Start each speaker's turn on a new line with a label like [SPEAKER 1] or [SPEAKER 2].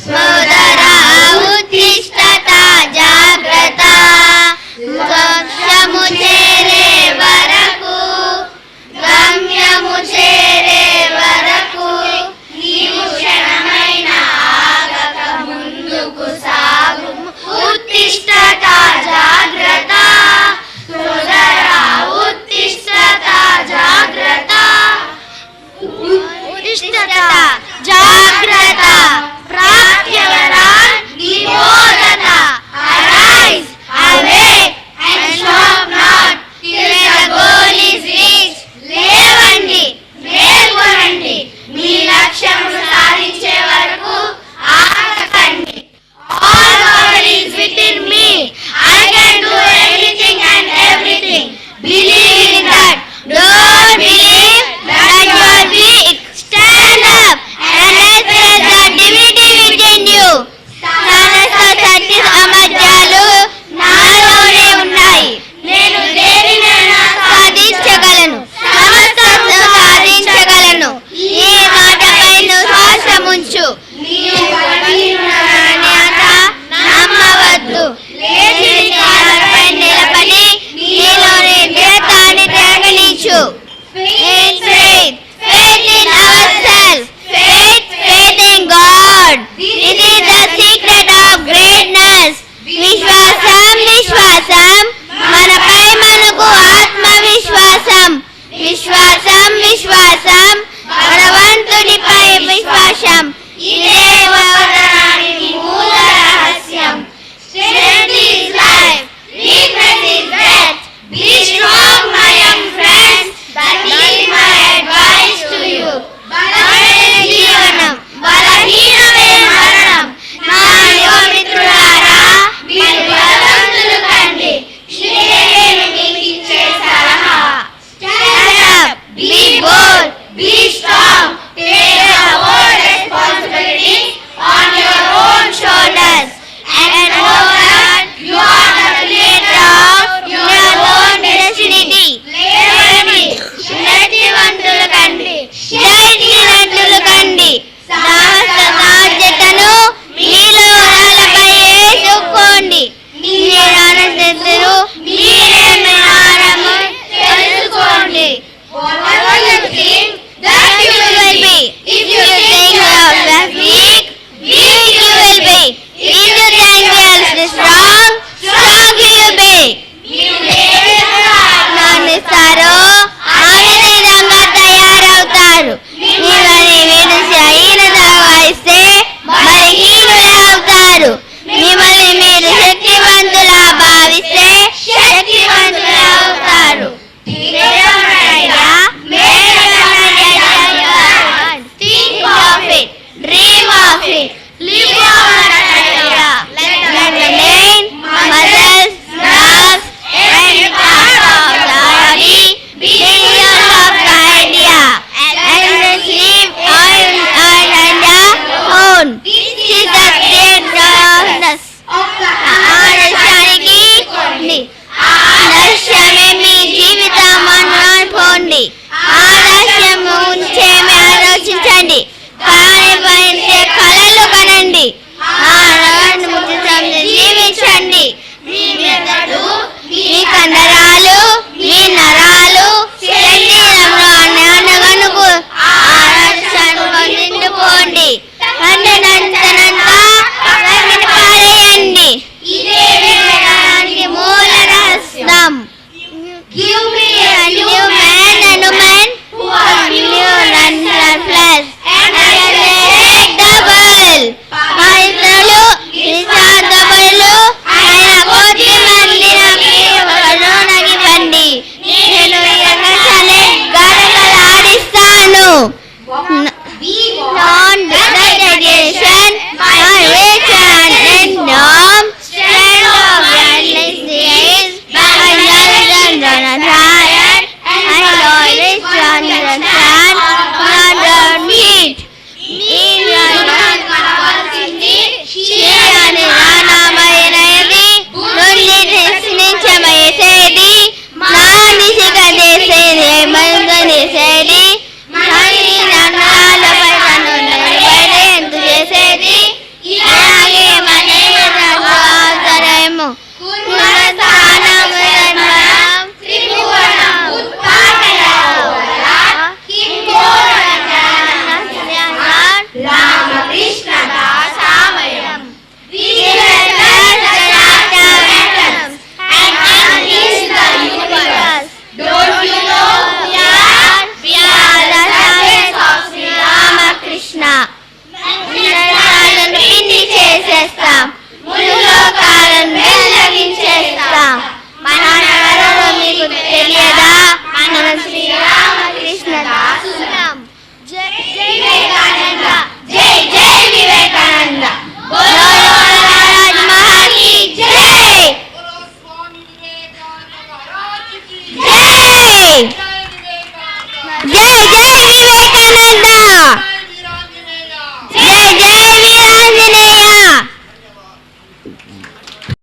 [SPEAKER 1] Sir. of it. Live over Nigeria. Let the main muscles, nerves, every part of the body be full of Nigeria. And receive oil and under own. This is the great darkness.
[SPEAKER 2] ఆదర్శానికి
[SPEAKER 1] ఆదర్శమే మీ జీవితం అనుకోండి ఆదర్శం ఉంచే ఆలోచించండి butterfly. చేస్తాం. ముళ్ళు లోకాలను మేలవించేస్తాం మన నగరం మీకు తెలియదా? మనం శ్రీరామకృష్ణ దాసులం
[SPEAKER 2] జై జై వివేకానంద. జై జై వివేకానంద.
[SPEAKER 1] జై. జై. జై